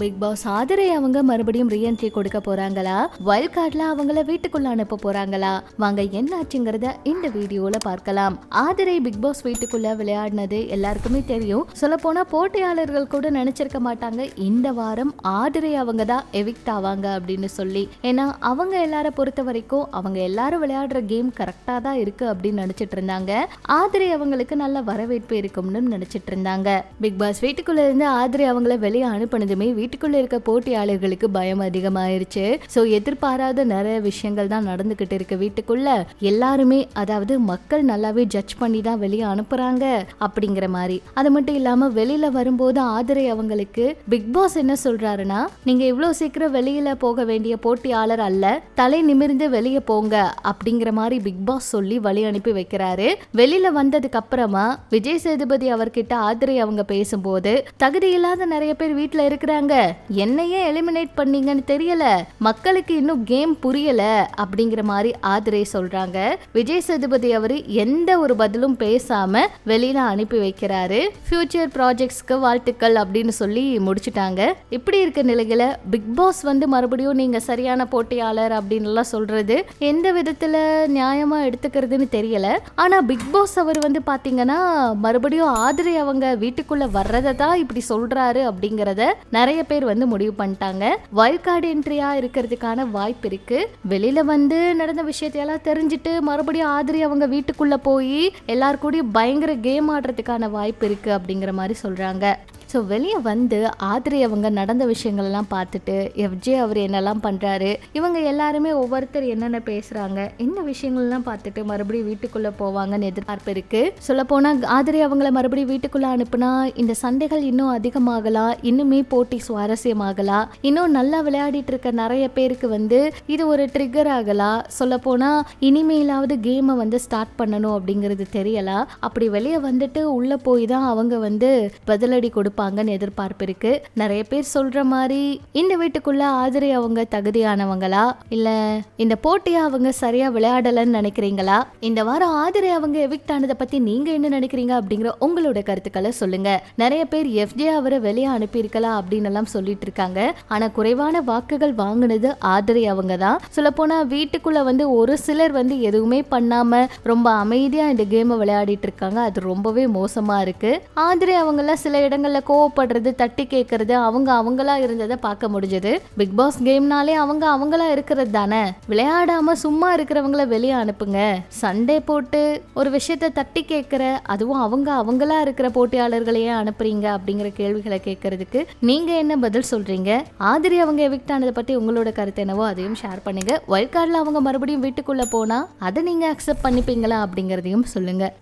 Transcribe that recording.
Big pass Aathirai அவங்க மறுபடியும் reentry கொடுக்க போறாங்களா? வைல்ட் கார்ட்ல அவங்கள வீட்டுக்குள்ள அனுப்ப போறாங்களா? வாங்க என்னாச்சுங்கிறத இந்த வீடியோல பார்க்கலாம். ஆதிரை பிக் பாஸ் வீட்டுக்குள்ள விளையாடினது எல்லாருக்குமே தெரியும். சொல்ல போனா போட்டியாளர்கள் கூட நினைச்சிருக்க மாட்டாங்க. இந்த வாரம் ஆதிரை அவங்க தான் எவிக்ட் ஆவாங்க அப்படின்னு சொல்லி. ஏன்னா அவங்க எல்லார பொறுத்த வரைக்கும் அவங்க எல்லாரும் விளையாடுற கேம் கரெக்டா தான் இருக்கு அப்படின்னு நினைச்சிட்டு இருந்தாங்க. ஆதிரை அவங்களுக்கு நல்ல வரவேற்பு இருக்கும்னு நினைச்சிட்டு இருந்தாங்க. பிக் பாஸ் வீட்டுக்குள்ள இருந்து ஆதிரை அவங்கள வெளியே அனுப்பினதுமே வீட்டுக்குள்ள இருக்க போட்டியாளர்களுக்கு பயம் அதிகமாயிருச்சு. ஸோ எதிர்பாராத நிறைய விஷயங்கள் தான் நடந்துகிட்டு இருக்கு வீட்டுக்குள்ள. எல்லாருமே அதாவது மக்கள் நல்லாவே ஜட்ஜ் பண்ணி தான் வெளியே அனுப்புறாங்க அப்படிங்கிற மாதிரி. அது மட்டும் இல்லாம வெளியில வரும்போது ஆதிரை அவங்களுக்கு. பிக் பாஸ் என்ன சொல்றாருன்னா நீங்க இவ்வளவு சீக்கிரம் வெளியில போக வேண்டிய போட்டியாளர் அல்ல. தலை நிமிர்ந்து வெளியே போங்க. அப்படிங்கிற மாதிரி பிக் பாஸ் சொல்லி வழி அனுப்பி வைக்கிறாரு. வெளியில வந்ததுக்கு அப்புறமா விஜய் சேதுபதி அவர்கிட்ட ஆதிரை அவங்க பேசும்போது தகுதி இல்லாத நிறைய பேர் வீட்டுல இருக்கிற இருக்கிறாங்க என்னையே எலிமினேட் பண்ணீங்கன்னு தெரியல. மக்களுக்கு இன்னும் கேம் புரியல அப்படிங்கிற மாதிரி ஆதிரை சொல்றாங்க. விஜய் சேதுபதி அவர் எந்த ஒரு பதிலும் பேசாம வெளியில அனுப்பி வைக்கிறாரு. ஃபியூச்சர் ப்ராஜெக்ட்ஸ்க்கு வாழ்த்துக்கள் அப்படின்னு சொல்லி முடிச்சுட்டாங்க. இப்படி இருக்க நிலையில பிக் பாஸ் வந்து மறுபடியும் நீங்க சரியான போட்டியாளர் அப்படின்னு எல்லாம் சொல்றது எந்த விதத்துல நியாயமா எடுத்துக்கிறதுன்னு தெரியல. ஆனா பிக் பாஸ் அவர் வந்து பாத்தீங்கன்னா மறுபடியும் ஆதிரை அவங்க வீட்டுக்குள்ள வர்றதை தான் இப்படி சொல்றாரு அப்படிங்கறத நிறைய பேர் வந்து முடிவு பண்ணிட்டாங்க. வைல்ட் கார்டு என்ட்ரியா இருக்கிறதுக்கான வாய்ப்பு இருக்கு. வெளியில வந்து நடந்த விஷயத்தையெல்லாம் தெரிஞ்சுட்டு மறுபடியும் ஆதிரி அவங்க வீட்டுக்குள்ள போய் எல்லார் கூடயும் பயங்கர கேம் ஆடுறதுக்கான வாய்ப்பு இருக்கு அப்படிங்கிற மாதிரி சொல்றாங்க. ஸோ வெளியே வந்து ஆதிரி அவங்க நடந்த விஷயங்கள்லாம் பார்த்துட்டு எஃப்ஜே அவர் என்னெல்லாம் பண்ணுறாரு இவங்க எல்லாருமே ஒவ்வொருத்தர் என்னென்ன பேசுகிறாங்க இந்த விஷயங்கள்லாம் பார்த்துட்டு மறுபடியும் வீட்டுக்குள்ளே போவாங்கன்னு எதிர்பார்ப்பு இருக்குது சொல்லப்போனால் ஆதிரி அவங்கள மறுபடியும் வீட்டுக்குள்ளே அனுப்புனா இந்த சண்டைகள் இன்னும் அதிகமாகலாம் இன்னுமே போட்டி சுவாரஸ்யமாகலாம் இன்னும் நல்லா விளையாடிட்டு இருக்க நிறைய பேருக்கு வந்து இது ஒரு ட்ரிகர் ஆகலாம் சொல்லப்போனால் இனிமேலாவது கேமை வந்து ஸ்டார்ட் பண்ணணும் அப்படிங்கிறது தெரியலாம் அப்படி வெளியே வந்துட்டு உள்ளே போய் தான் அவங்க வந்து பதிலடி கொடுப்பாங்கன்னு எதிர்பார்ப்பு இருக்கு. நிறைய பேர் சொல்ற மாதிரி இந்த வீட்டுக்குள்ள ஆதிரி அவங்க தகுதியானவங்களா? இல்ல இந்த போட்டியை அவங்க சரியா விளையாடலன்னு நினைக்கிறீங்களா? இந்த வாரம் ஆதிரை அவங்க எவிக்ட் ஆனதை பத்தி நீங்க என்ன நினைக்கிறீங்க அப்படிங்கிற உங்களோட கருத்துக்களை சொல்லுங்க. நிறைய பேர் எஃப்ஜே அவரை வெளியே அனுப்பியிருக்கலாம் அப்படின்னு எல்லாம் சொல்லிட்டு இருக்காங்க. ஆனா குறைவான வாக்குகள் வாங்கினது ஆதிரை அவங்க தான். சொல்ல போனா வீட்டுக்குள்ள வந்து ஒரு சிலர் வந்து எதுவுமே பண்ணாம ரொம்ப அமைதியா இந்த கேமை விளையாடிட்டு இருக்காங்க. அது ரொம்பவே மோசமா இருக்கு. ஆதிரை எல்லாம் சில இடங்கள்ல கோவப்படுறது தட்டி கேட்கறது அவங்க அவங்களா இருந்ததை பார்க்க முடிஞ்சது. பிக் பாஸ் கேம்னாலே அவங்க அவங்களா இருக்கிறது தானே? விளையாடாம சும்மா இருக்கிறவங்கள வெளியே அனுப்புங்க. சண்டே போட்டு ஒரு விஷயத்த தட்டி கேட்கிற அதுவும் அவங்க அவங்களா இருக்கிற போட்டியாளர்களையே அனுப்புறீங்க அப்படிங்கிற கேள்விகளை கேட்கறதுக்கு நீங்க என்ன பதில் சொல்றீங்க? ஆதிரி அவங்க எவிக்ட் ஆனதை பத்தி உங்களோட கருத்து என்னவோ அதையும் ஷேர் பண்ணுங்க. ஒயிட் கார்டில் அவங்க மறுபடியும் வீட்டுக்குள்ள போனா அதை நீங்க அக்செப்ட் பண்ணிப்பீங்களா அப்படிங்கிறதையும் சொல்லுங்க.